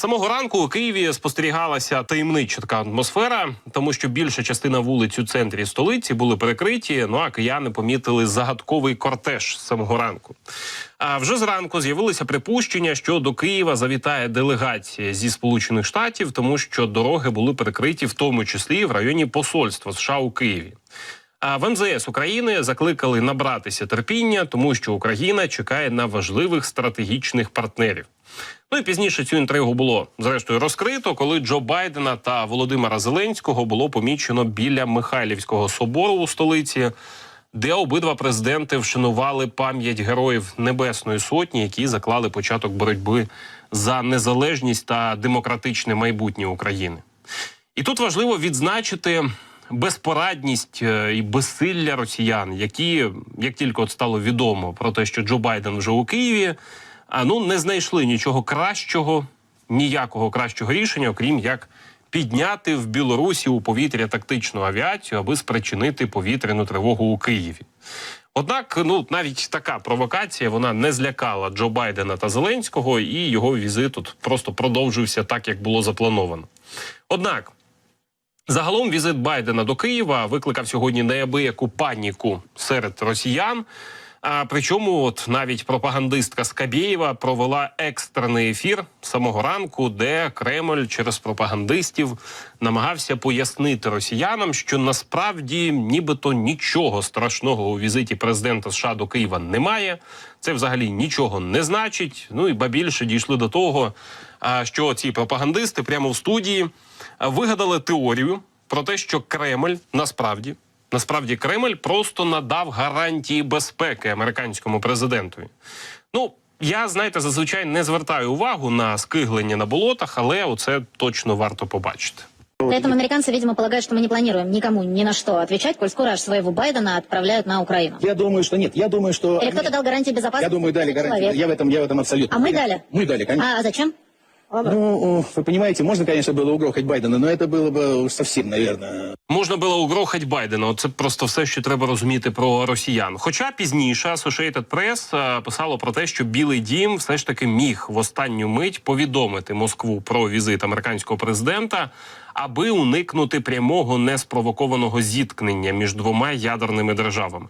Самого ранку у Києві спостерігалася таємнича така атмосфера, тому що більша частина вулиць у центрі столиці були перекриті. Ну а кияни помітили загадковий кортеж самого ранку. А вже зранку з'явилися припущення, що до Києва завітає делегація зі Сполучених Штатів, тому що дороги були перекриті, в тому числі в районі посольства США у Києві. А в МЗС України закликали набратися терпіння, тому що Україна чекає на важливих стратегічних партнерів. Ну і пізніше цю інтригу було зрештою розкрито, коли Джо Байдена та Володимира Зеленського було помічено біля Михайлівського собору у столиці, де обидва президенти вшанували пам'ять героїв Небесної Сотні, які заклали початок боротьби за незалежність та демократичне майбутнє України. І тут важливо відзначити безпорадність е, і безсилля росіян, які, як тільки от стало відомо про те, що Джо Байден вже у Києві, а ну не знайшли нічого кращого, ніякого кращого рішення, окрім як підняти в Білорусі у повітря тактичну авіацію, аби спричинити повітряну тривогу у Києві. Однак, ну навіть така провокація вона не злякала Джо Байдена та Зеленського, і його візит тут просто продовжився так, як було заплановано. Однак. Загалом візит Байдена до Києва викликав сьогодні неабияку паніку серед росіян. А причому, от навіть пропагандистка Скабєєва провела екстрений ефір самого ранку, де Кремль через пропагандистів намагався пояснити росіянам, що насправді нібито нічого страшного у візиті президента США до Києва немає. Це взагалі нічого не значить. Ну і ба більше дійшли до того, що ці пропагандисти прямо в студії вигадали теорію про те, що Кремль насправді насправді Кремль просто надав гарантії безпеки американському президентові. Ну я знаєте, зазвичай не звертаю увагу на скиглення на болотах, але оце точно варто побачити. При этом американцы, видимо, полагают, что мы не планируем никому ни на что отвечать, коль скоро аж своего Байдена отправляют на Украину. Я думаю, что нет. Я думаю, что... Или кто-то дал гарантии безопасности? Я думаю, дали гарантии. Человек. Я в этом, я в этом абсолютно. А мы уверен. дали? Мы дали, конечно. А зачем? Ну, вы понимаете, можно, конечно, было угрохать Байдена, но это было бы уж совсем, наверное, Можна було угрохать Байдена. Це просто все, що треба розуміти про росіян. Хоча пізніше Associated Press е, писало про те, що Білий Дім все ж таки міг в останню мить повідомити Москву про візит американського президента, аби уникнути прямого неспровокованого зіткнення між двома ядерними державами.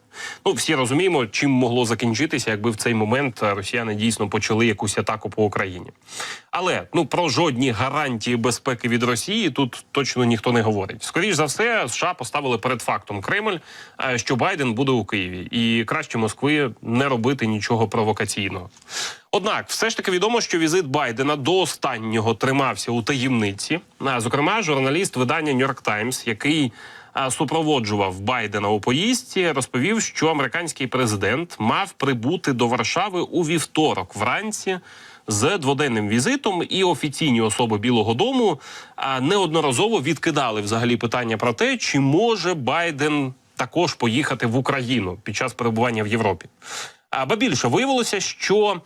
Ну всі розуміємо, чим могло закінчитися, якби в цей момент росіяни дійсно почали якусь атаку по Україні. Але ну про жодні гарантії безпеки від Росії тут точно ніхто не говорить. Скоріш за все, США поставили перед фактом Кремль, е, що Байден буде у Києві, і краще Москви не робити нічого провокаційного. Однак, все ж таки відомо, що візит Байдена до останнього тримався у таємниці. Зокрема, журналіст видання York Times, який супроводжував Байдена у поїздці, розповів, що американський президент мав прибути до Варшави у вівторок вранці з дводенним візитом, і офіційні особи Білого Дому неодноразово відкидали взагалі питання про те, чи може Байден також поїхати в Україну під час перебування в Європі. Ба більше виявилося, що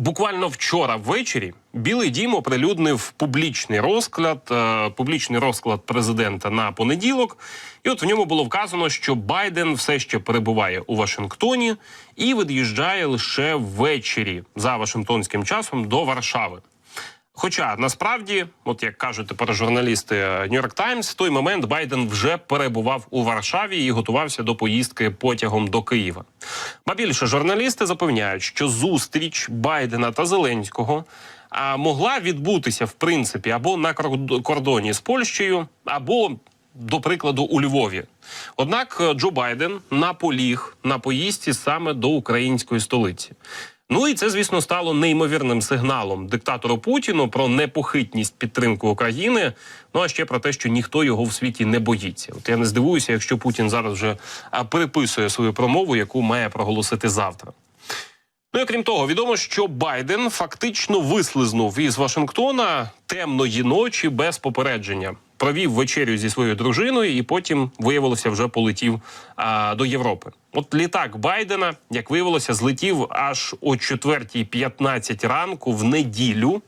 Буквально вчора ввечері Білий Дім оприлюднив публічний розклад, е, публічний розклад президента на понеділок. І от в ньому було вказано, що Байден все ще перебуває у Вашингтоні і від'їжджає лише ввечері за Вашингтонським часом до Варшави. Хоча насправді, от як кажуть тепер журналісти New York Times, в той момент Байден вже перебував у Варшаві і готувався до поїздки потягом до Києва. Ба більше журналісти запевняють, що зустріч Байдена та Зеленського а, могла відбутися в принципі або на корд- кордоні з Польщею, або до прикладу, у Львові. Однак е, Джо Байден наполіг на поїздці саме до української столиці. Ну і це, звісно, стало неймовірним сигналом диктатору Путіну про непохитність підтримки України. Ну а ще про те, що ніхто його в світі не боїться. От я не здивуюся, якщо Путін зараз вже а, переписує свою промову, яку має проголосити завтра. Ну і крім того, відомо, що Байден фактично вислизнув із Вашингтона темної ночі без попередження. Провів вечерю зі своєю дружиною, і потім виявилося, вже полетів а, до Європи. От літак Байдена, як виявилося, злетів аж о 4.15 ранку в неділю.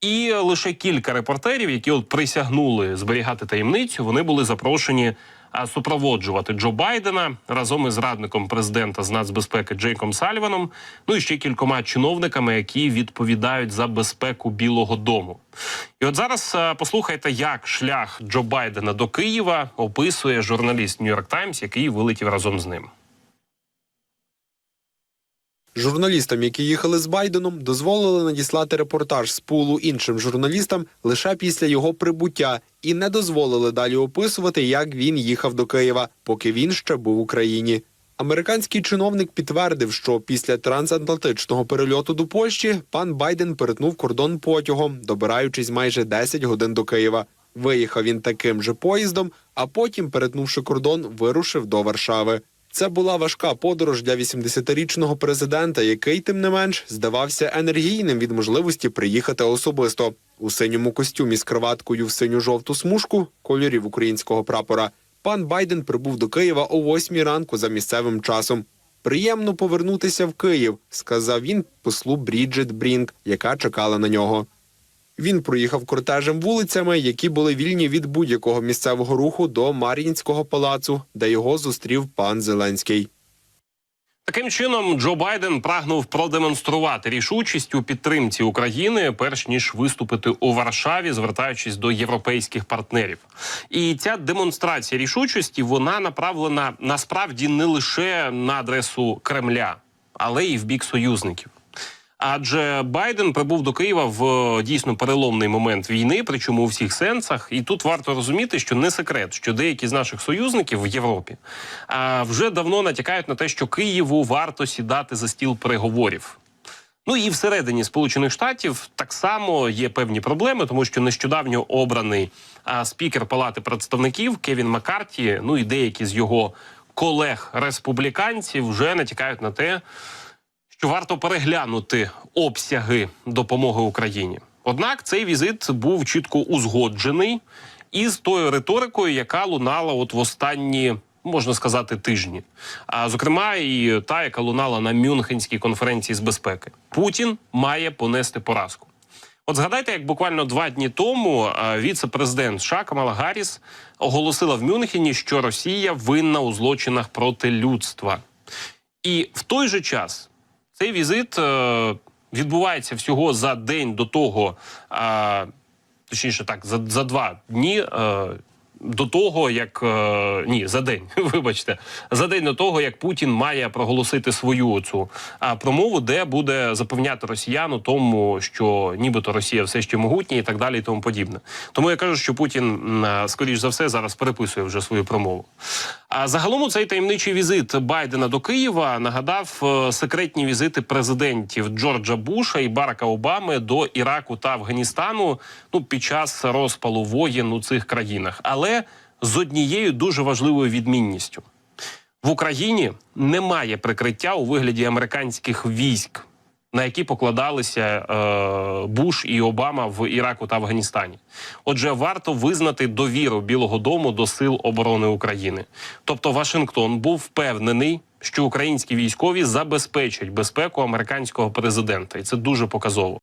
І лише кілька репортерів, які от присягнули зберігати таємницю, вони були запрошені супроводжувати Джо Байдена разом із радником президента з нацбезпеки Джейком Сальваном, ну і ще кількома чиновниками, які відповідають за безпеку Білого Дому. І от зараз послухайте, як шлях Джо Байдена до Києва описує журналіст Нью-Йорк Таймс, який вилетів разом з ним. Журналістам, які їхали з Байденом, дозволили надіслати репортаж з пулу іншим журналістам лише після його прибуття і не дозволили далі описувати, як він їхав до Києва, поки він ще був в Україні. Американський чиновник підтвердив, що після трансатлантичного перельоту до Польщі пан Байден перетнув кордон потягом, добираючись майже 10 годин до Києва. Виїхав він таким же поїздом, а потім, перетнувши кордон, вирушив до Варшави. Це була важка подорож для 80-річного президента, який, тим не менш, здавався енергійним від можливості приїхати особисто у синьому костюмі з кроваткою в синю-жовту смужку кольорів українського прапора. Пан Байден прибув до Києва о 8 ранку за місцевим часом. Приємно повернутися в Київ, сказав він послу Бріджит Брінк, яка чекала на нього. Він проїхав кортежем вулицями, які були вільні від будь-якого місцевого руху до Мар'їнського палацу, де його зустрів пан Зеленський. Таким чином, Джо Байден прагнув продемонструвати рішучість у підтримці України, перш ніж виступити у Варшаві, звертаючись до європейських партнерів. І ця демонстрація рішучості вона направлена насправді не лише на адресу Кремля, але й в бік союзників. Адже Байден прибув до Києва в е, дійсно переломний момент війни, причому у всіх сенсах. І тут варто розуміти, що не секрет, що деякі з наших союзників в Європі а, вже давно натякають на те, що Києву варто сідати за стіл переговорів. Ну і всередині Сполучених Штатів так само є певні проблеми, тому що нещодавньо обраний а, спікер Палати представників Кевін Маккарті, ну і деякі з його колег республіканців вже натякають на те, що варто переглянути обсяги допомоги Україні. Однак цей візит був чітко узгоджений із тою риторикою, яка лунала от в останні. Можна сказати, тижні, а зокрема, і та, яка лунала на Мюнхенській конференції з безпеки, Путін має понести поразку. От згадайте, як буквально два дні тому віце-президент США Камала Гарріс оголосила в Мюнхені, що Росія винна у злочинах проти людства. І в той же час цей візит е, відбувається всього за день до того, е, точніше так, за, за два дні. Е, до того, як е, ні, за день, вибачте, за день до того, як Путін має проголосити свою цю а, промову, де буде запевняти росіян у тому, що нібито Росія все ще могутня і так далі, і тому подібне. Тому я кажу, що Путін, а, скоріш за все, зараз переписує вже свою промову. А загалом у цей таємничий візит Байдена до Києва нагадав е, секретні візити президентів Джорджа Буша і Барака Обами до Іраку та Афганістану ну під час розпалу воєн у цих країнах, але з однією дуже важливою відмінністю. В Україні немає прикриття у вигляді американських військ, на які покладалися е, Буш і Обама в Іраку та Афганістані. Отже, варто визнати довіру Білого Дому до сил оборони України. Тобто, Вашингтон був впевнений, що українські військові забезпечать безпеку американського президента, і це дуже показово.